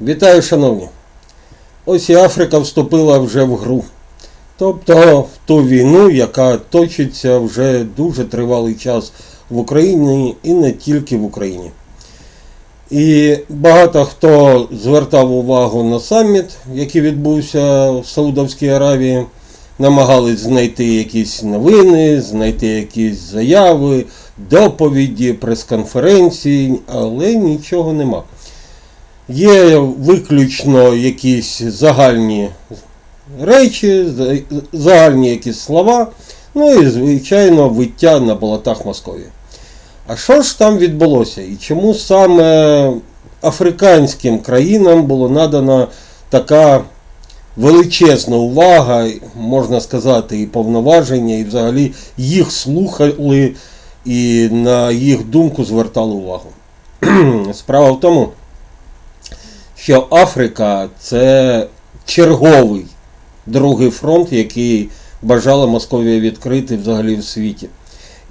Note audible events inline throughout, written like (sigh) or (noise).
Вітаю, шановні! Ось і Африка вступила вже в гру. Тобто в ту війну, яка точиться вже дуже тривалий час в Україні і не тільки в Україні. І багато хто звертав увагу на саміт, який відбувся в Саудовській Аравії, намагались знайти якісь новини, знайти якісь заяви, доповіді, прес-конференції, але нічого нема. Є виключно якісь загальні речі, загальні якісь слова, ну і, звичайно, виття на болотах Московії. А що ж там відбулося? І чому саме африканським країнам було надана така величезна увага, можна сказати, і повноваження, і взагалі їх слухали і на їх думку звертали увагу? (clears throat) Справа в тому, що Африка це черговий другий фронт, який бажала Московія відкрити взагалі в світі.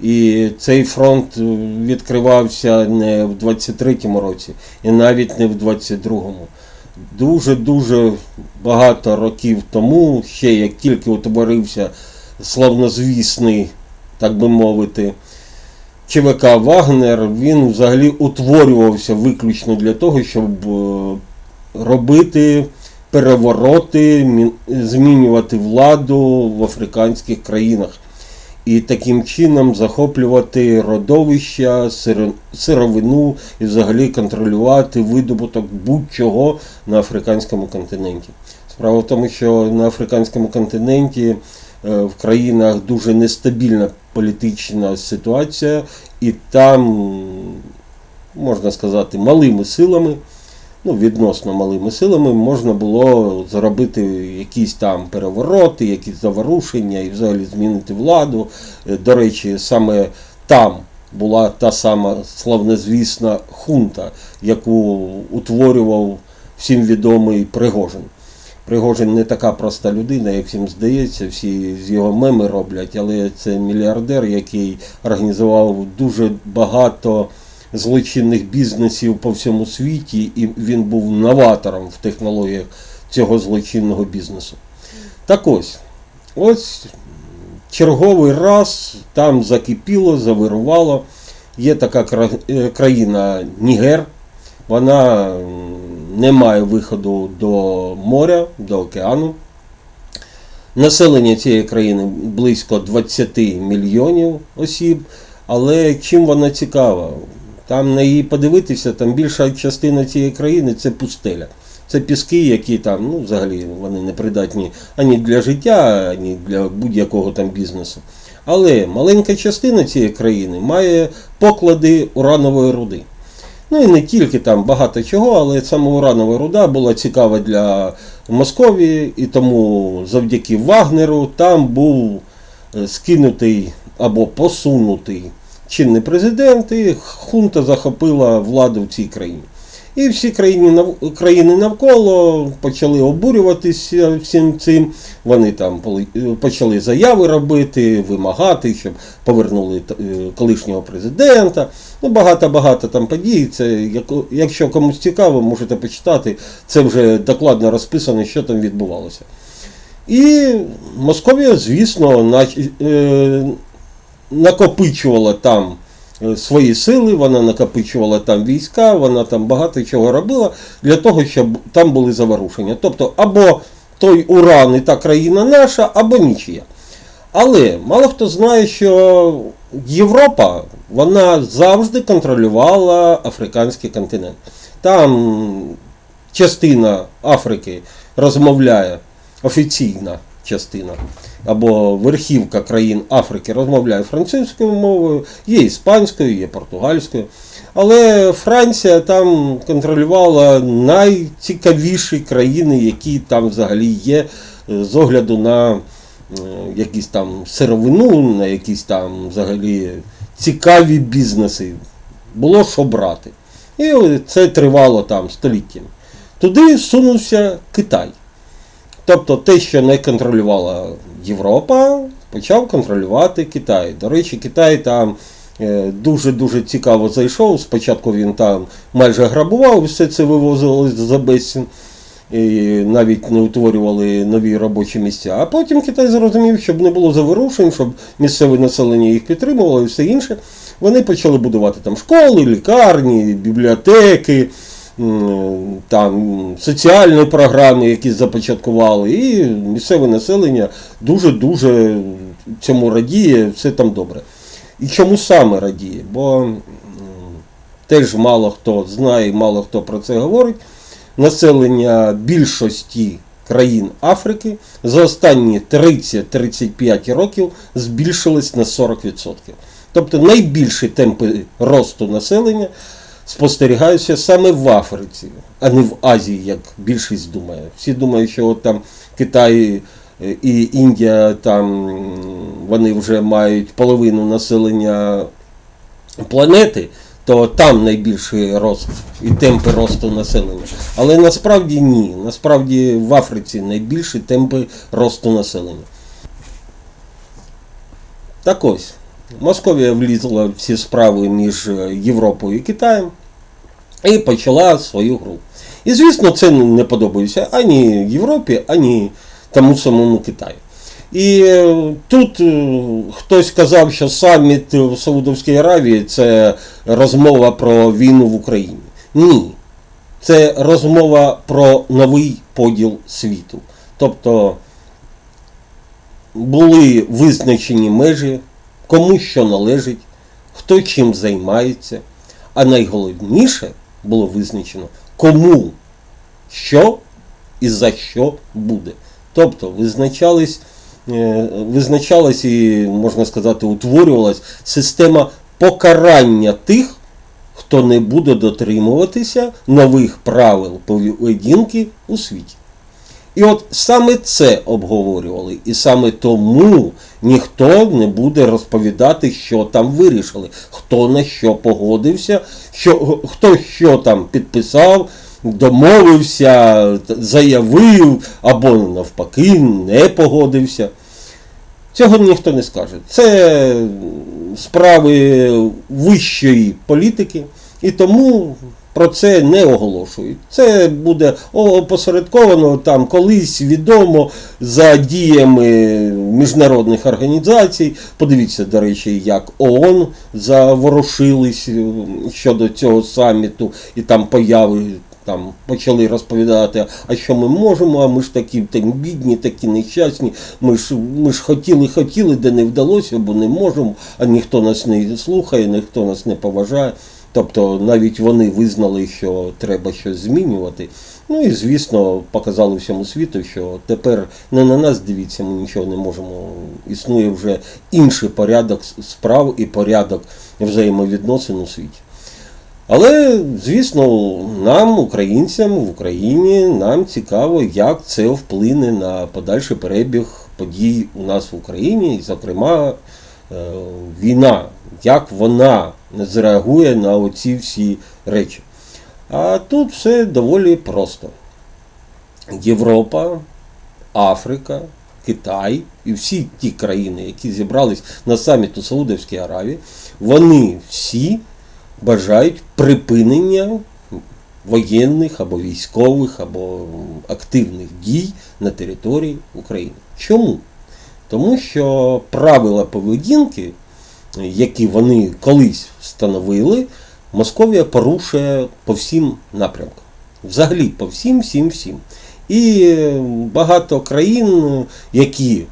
І цей фронт е, відкривався не в 23-му році, і навіть не в 22-му. Дуже-дуже багато років тому, ще як тільки утворився славнозвісний, так би мовити, ЧВК Вагнер, він взагалі утворювався виключно для того, щоб е, робити перевороти, змінювати владу в африканських країнах і таким чином захоплювати родовища, сировину і взагалі контролювати видобуток будь-чого на африканському континенті. Справа в тому, що на африканському континенті е, в країнах дуже нестабільна політична ситуація, і там, можна сказати, малими силами, ну, відносно малими силами, можна було зробити якісь там перевороти, якісь заворушення і взагалі змінити владу. Е, До речі, саме там була та сама славнозвісна хунта, яку утворював всім відомий Пригожин. Пригожин не така проста людина, як всім здається, всі з його меми роблять, але це мільярдер, який організував дуже багато злочинних бізнесів по всьому світі, і він був новатором в технологіях цього злочинного бізнесу. Так ось, ось черговий раз там закипіло, завирувало. Є така е, країна Нігер, вона не має виходу до моря, до океану. Населення цієї країни близько 20 мільйонів осіб. Але чим вона цікава? Там на її подивитися, там більша частина цієї країни це пустеля. Це піски, які там, ну, взагалі, вони не придатні ані для життя, ані для будь-якого там бізнесу. Але маленька частина цієї країни має поклади уранової руди. Ну і не тільки там багато чого, але саме уранова руда була цікава для Московії, і тому завдяки Вагнеру там був е, скинутий або посунутий чинний президент, і хунта захопила владу в цій країні. І всі країни, країни навколо почали обурюватися всім цим. Вони там почали заяви робити, вимагати, щоб повернули е, колишнього президента. Ну, багато-багато там подій. Це, якщо комусь цікаво, можете почитати. Це вже докладно розписано, що там відбувалося. І Московія, звісно, е, накопичувала там е, свої сили, вона накопичувала там війська, вона там багато чого робила для того, щоб там були заворушення. Тобто, або той Уран і та країна наша, або нічия. Але мало хто знає, що Європа вона завжди контролювала африканський континент. Там частина Африки розмовляє офіційна частина або верхівка країн Африки розмовляє французькою мовою, є іспанською, є португальською. Але Франція там контролювала найцікавіші країни, які там взагалі є, е, з огляду на е, якісь там сировину, на якісь там взагалі цікаві бізнеси. Було що брати. І це тривало там століттями. Туди сунувся Китай. Тобто те, що не контролювала Європа, почав контролювати Китай. До речі, Китай там е, дуже-дуже цікаво зайшов. Спочатку він там майже грабував, все це вивозилось за безцін. І навіть не утворювали нові робочі місця. А потім Китай зрозумів, щоб не було заворушень, щоб місцеве населення їх підтримувало і все інше. Вони почали будувати там школи, лікарні, бібліотеки, там соціальні програми, які започаткували, і місцеве населення дуже-дуже цьому радіє, все там добре. І чому саме радіє? Бо теж мало хто знає, мало хто про це говорить. Населення більшості країн Африки за останні 30-35 років збільшилось на 40%. Тобто найбільші темпи росту населення спостерігаються саме в Африці, а не в Азії, як більшість думає. Всі думають, що от там Китай е, і Індія там вони вже мають половину населення планети, то там найбільший рост і темпи росту населення. Але насправді ні. Насправді в Африці найбільші темпи росту населення. Так ось, Московія влізла в всі справи між е, Європою і Китаєм і почала свою гру. І звісно, це не подобається ані Європі, ані тому самому Китаю. І е, тут е, хтось казав, що саміт в Саудовській Аравії це розмова про війну в Україні. Ні. Це розмова про новий поділ світу. Тобто були визначені межі, кому що належить, хто чим займається. А найголовніше було визначено, кому що і за що буде. Тобто визначались, е, визначалась і, можна сказати, утворювалась система покарання тих, хто не буде дотримуватися нових правил поведінки у світі. І от саме це обговорювали, і саме тому ніхто не буде розповідати, що там вирішили, хто на що погодився, що, хто що там підписав, домовився, заявив або навпаки не погодився. Цього ніхто не скаже. Це справи вищої політики, і тому про це не оголошують. Це буде опосередковано там колись відомо за діями міжнародних організацій. Подивіться, до речі, як ООН заворушились е, щодо цього саміту і там появи. Там почали розповідати, а що ми можемо, а ми ж такі там, бідні, такі нещасні, ми ж ми ж хотіли, хотіли, де не вдалося, бо не можемо, а ніхто нас не слухає, ніхто нас не поважає. Тобто навіть вони визнали, що треба щось змінювати. Ну і звісно показали всьому світу, що тепер не на нас дивіться, ми нічого не можемо. Існує вже інший порядок справ і порядок взаємовідносин у світі. Але, звісно, нам, українцям в Україні, нам цікаво, як це вплине на подальший перебіг подій у нас в Україні, і, зокрема, війна, як вона зреагує на оці всі речі. А тут все доволі просто. Європа, Африка, Китай і всі ті країни, які зібрались на саміту Саудовській Аравії, вони всі бажають припинення воєнних або військових, або активних дій на території України. Чому? Тому що правила поведінки, які вони колись встановили, Московія порушує по всім напрямкам. Взагалі по всім, всім, всім. І багато країн, які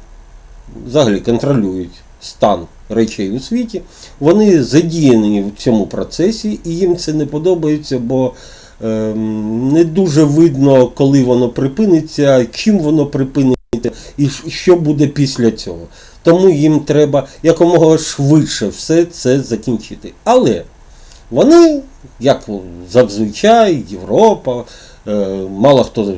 взагалі контролюють стан речей у світі, вони задіяні в цьому процесі, і їм це не подобається, бо е, не дуже видно, коли воно припиниться, чим воно припиниться і що буде після цього. Тому їм треба якомога швидше все це закінчити. Але вони, як зазвичай, Європа, е, мало хто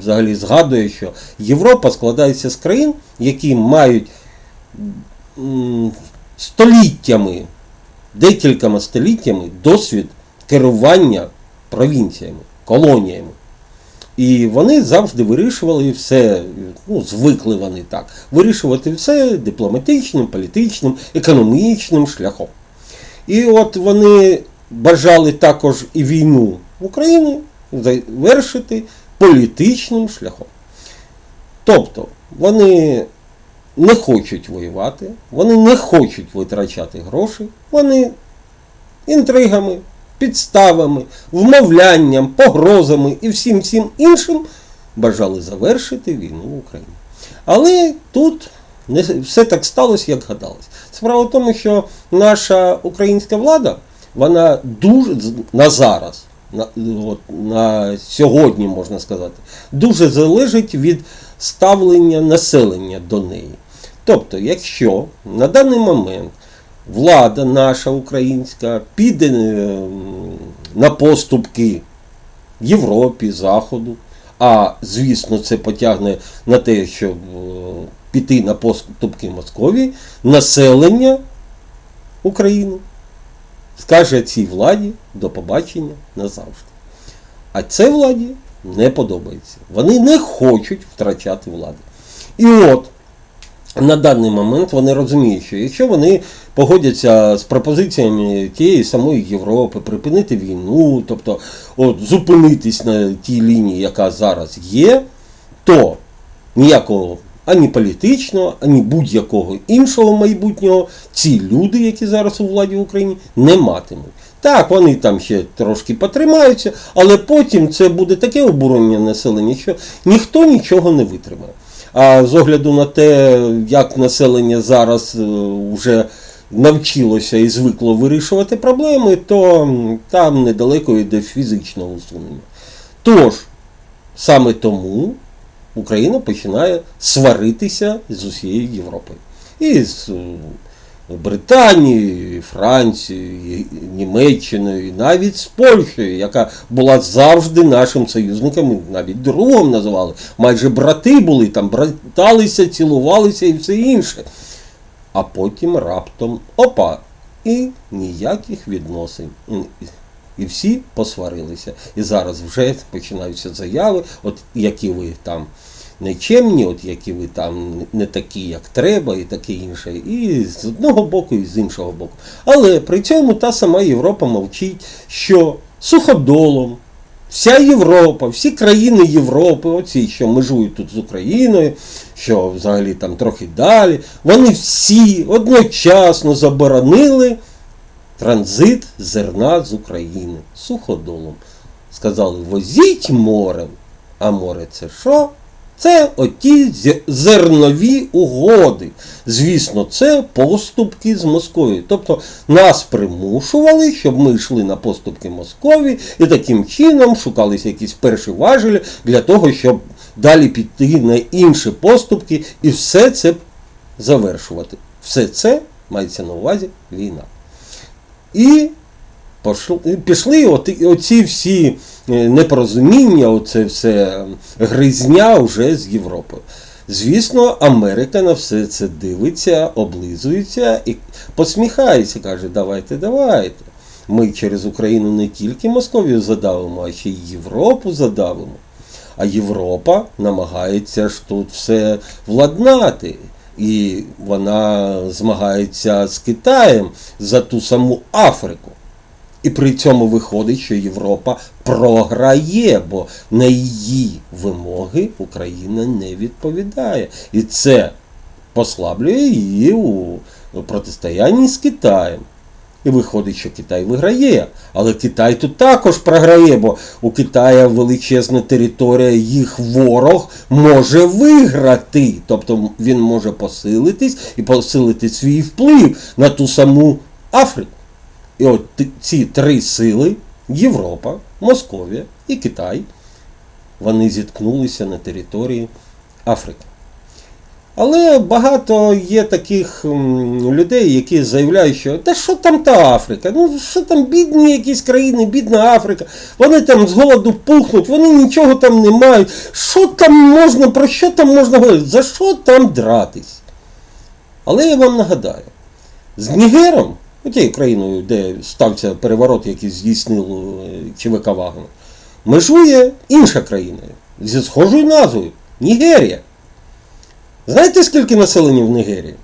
взагалі згадує, що Європа складається з країн, які мають століттями, декількома століттями досвід керування провінціями, колоніями. І вони завжди вирішували все, ну, звикли вони так, вирішувати все дипломатичним, політичним, економічним шляхом. І от вони бажали також і війну в Україні завершити політичним шляхом. Тобто вони не хочуть воювати, вони не хочуть витрачати гроші, вони інтригами, підставами, вмовлянням, погрозами і всім всім іншим бажали завершити війну в Україні. Але тут не все так сталося, як гадалось. Справа в тому, що наша українська влада, вона дуже на зараз, на, от, на сьогодні можна сказати, дуже залежить від ставлення населення до неї. Тобто, якщо на даний момент влада наша українська піде е, на поступки Європі, Заходу, а звісно, це потягне на те, щоб е, піти на поступки Московії, населення України скаже цій владі до побачення назавжди. А це владі не подобається. Вони не хочуть втрачати влади. І от на даний момент вони розуміють, що якщо вони погодяться з пропозиціями тієї самої Європи, припинити війну, тобто от, зупинитись на тій лінії, яка зараз є, то ніякого ані політичного, ані будь-якого іншого майбутнього ці люди, які зараз у владі в Україні, не матимуть. Так, вони там ще трошки потримаються, але потім це буде таке обурення населення, що ніхто нічого не витримає. А з огляду на те, як населення зараз вже навчилося і звикло вирішувати проблеми, то там недалеко йде фізичного усунення. Тож, саме тому Україна починає сваритися з усією Європою. І з Британією, і Францією, Німеччиною, навіть з Польщею, яка була завжди нашим союзником, навіть другом називали. Майже брати були, там браталися, цілувалися і все інше. А потім раптом опа! І ніяких відносин. І всі посварилися. І зараз вже починаються заяви, от які ви там нечемні, от які ви там не такі, як треба, і таке інше. І з одного боку, і з іншого боку. Але при цьому та сама Європа мовчить, що суходолом. Вся Європа, всі країни Європи, оці, що межують тут з Україною, що взагалі там трохи далі, вони всі одночасно заборонили транзит зерна з України суходолом. Сказали, возіть морем. А море це що? Це оті зернові угоди. Звісно, це поступки з Московії. Тобто нас примушували, щоб ми йшли на поступки Московії і таким чином шукалися якісь перші важелі для того, щоб далі піти на інші поступки і все це завершувати. Все це мається на увазі війна. І пішли оці всі непорозуміння, оце все гризня вже з Європою. Звісно, Америка на все це дивиться, облизується і посміхається, каже, давайте, давайте. Ми через Україну не тільки Московію задавимо, а ще й Європу задавимо. А Європа намагається ж тут все владнати. І вона змагається з Китаєм за ту саму Африку. І при цьому виходить, що Європа програє, бо на її вимоги Україна не відповідає. І це послаблює її у протистоянні з Китаєм. І виходить, що Китай виграє. Але Китай тут також програє, бо у Китая величезна територія, їх ворог може виграти. Тобто він може посилитись і посилити свій вплив на ту саму Африку. І от ці три сили Європа, Московія і Китай, вони зіткнулися на території Африки. Але багато є таких людей, які заявляють, що та що там та Африка? Ну що там бідні якісь країни, бідна Африка, вони там з голоду пухнуть, вони нічого там не мають. Що там можна, про що там можна говорити? За що там дратись? Але я вам нагадаю, з Нігером, тією країною, де стався переворот, який здійснив ЧВК Вагнер, межує інша країна зі схожою назвою Нігерія. Знаєте, скільки населення в Нігерії?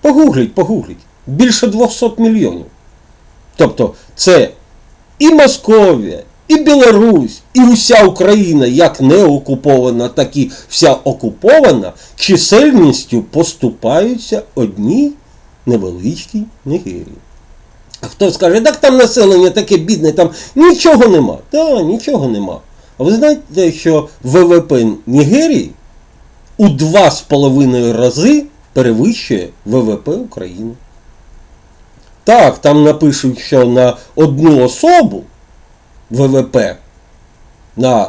Погугліть, погугліть. Більше 200 мільйонів. Тобто це і Московія, і Білорусь, і уся Україна, як не окупована, так і вся окупована, чисельністю поступаються одній невеличкій Нігерії. А хто скаже, так там населення таке бідне, там нічого нема. Так, нічого нема. А ви знаєте, що ВВП Нігерії у 2,5 рази перевищує ВВП України. Так, там напишуть, що на одну особу ВВП на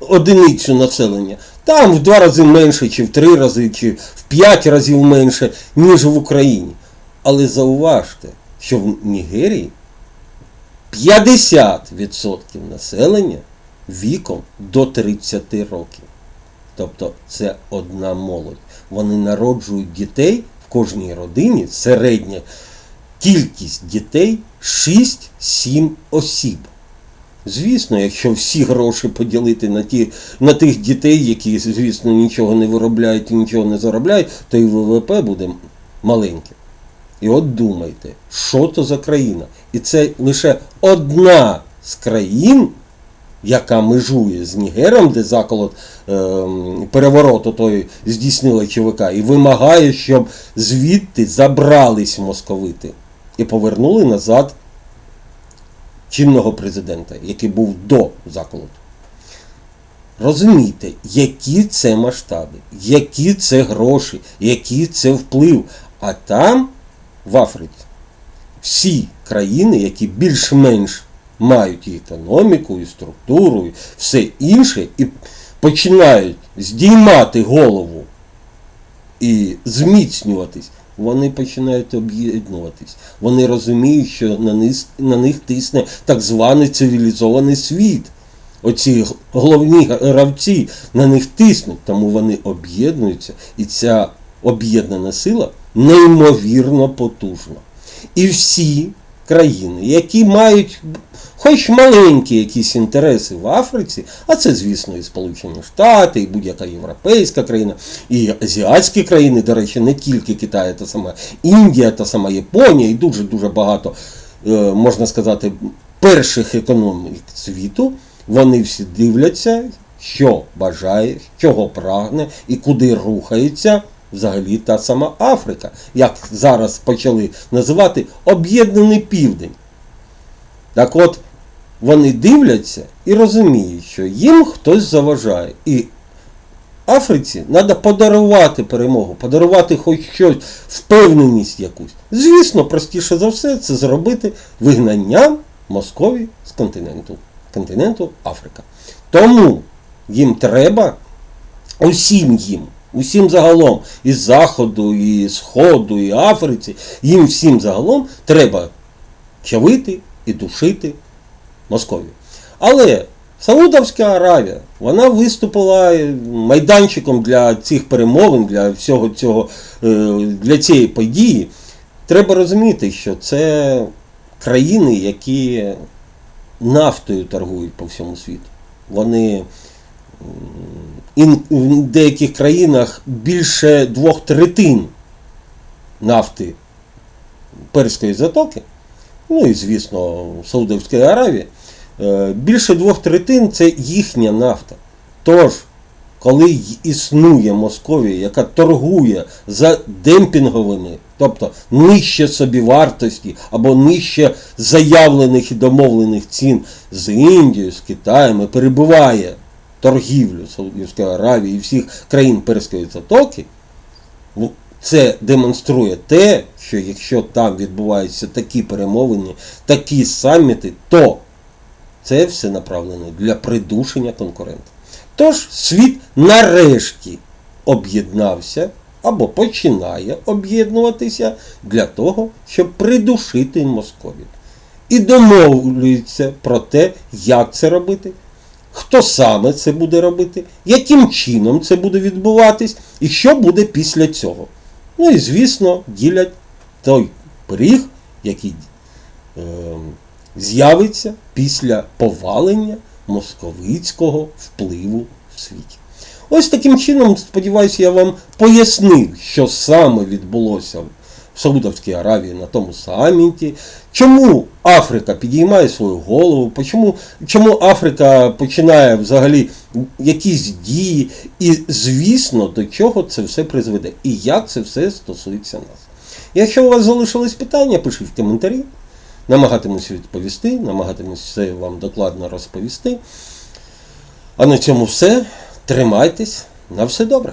одиницю населення, там в два рази менше, чи в три рази, чи в п'ять разів менше, ніж в Україні. Але зауважте, що в Нігерії 50% населення віком до 30 років. Тобто це одна молодь. Вони народжують дітей в кожній родині, середня кількість дітей 6-7 осіб. Звісно, якщо всі гроші поділити на, ті, на тих дітей, які, звісно, нічого не виробляють і нічого не заробляють, то і ВВП буде маленьким. І от думайте, що то за країна? І це лише одна з країн, яка межує з Нігером, де заколот ем, перевороту той здійснила ЧВК, і вимагає, щоб звідти забрались московити і повернули назад чинного президента, який був до заколоту. Розумієте, які це масштаби, які це гроші, який це вплив. А там, в Африці, всі країни, які більш-менш мають і економіку, і структуру, і все інше, і починають здіймати голову і зміцнюватись, вони починають об'єднуватись. Вони розуміють, що на них, на них тисне так званий цивілізований світ. Оці головні гравці на них тиснуть, тому вони об'єднуються, і ця об'єднана сила неймовірно потужна. І всі країни, які мають хоч маленькі якісь інтереси в Африці, а це, звісно, і Сполучені Штати, і будь-яка європейська країна, і азіатські країни, до речі, не тільки Китай, та сама Індія, та сама Японія, і дуже-дуже багато, е, можна сказати, перших економік світу, вони всі дивляться, що бажає, чого прагне і куди рухається взагалі та сама Африка, як зараз почали називати Об'єднаний Південь. Так от, вони дивляться і розуміють, що їм хтось заважає. І Африці треба подарувати перемогу, подарувати хоч щось, впевненість якусь. Звісно, простіше за все це зробити вигнанням Московії з континенту, континенту Африка. Тому їм треба, усім їм, усім загалом, і Заходу, і Сходу, і Африці, їм всім загалом треба чавити і душити Московію. Але Саудовська Аравія, вона виступила майданчиком для цих перемовин, для всього цього, е, для цієї події. Треба розуміти, що це країни, які нафтою торгують по всьому світу. Вони в деяких країнах більше двох третин нафти Перської затоки, ну і, звісно, Саудовської Аравії, е, більше двох третин це їхня нафта. Тож, коли існує Московія, яка торгує за демпінговими, тобто нижче собівартості або нижче заявлених і домовлених цін з Індією, з Китаєм і перебиває торгівлю Саудівської Аравії і всіх країн Перської затоки, в- це демонструє те, що якщо там відбуваються такі перемовини, такі саміти, то це все направлено для придушення конкурента. Тож світ нарешті об'єднався або починає об'єднуватися для того, щоб придушити Московію. І домовлюється про те, як це робити, хто саме це буде робити, яким чином це буде відбуватись, і що буде після цього. Ну і, звісно, ділять той пиріг, який ем, з'явиться після повалення московицького впливу в світі. Ось таким чином, сподіваюся, я вам пояснив, що саме відбулося в Саудовській Аравії на тому саміті, чому Африка підіймає свою голову, чому, чому Африка починає взагалі якісь дії, і, звісно, до чого це все призведе, і як це все стосується нас. Якщо у вас залишились питання, пишіть в коментарі. Намагатимусь відповісти, намагатимусь все вам докладно розповісти. А на цьому все. Тримайтесь. На все добре.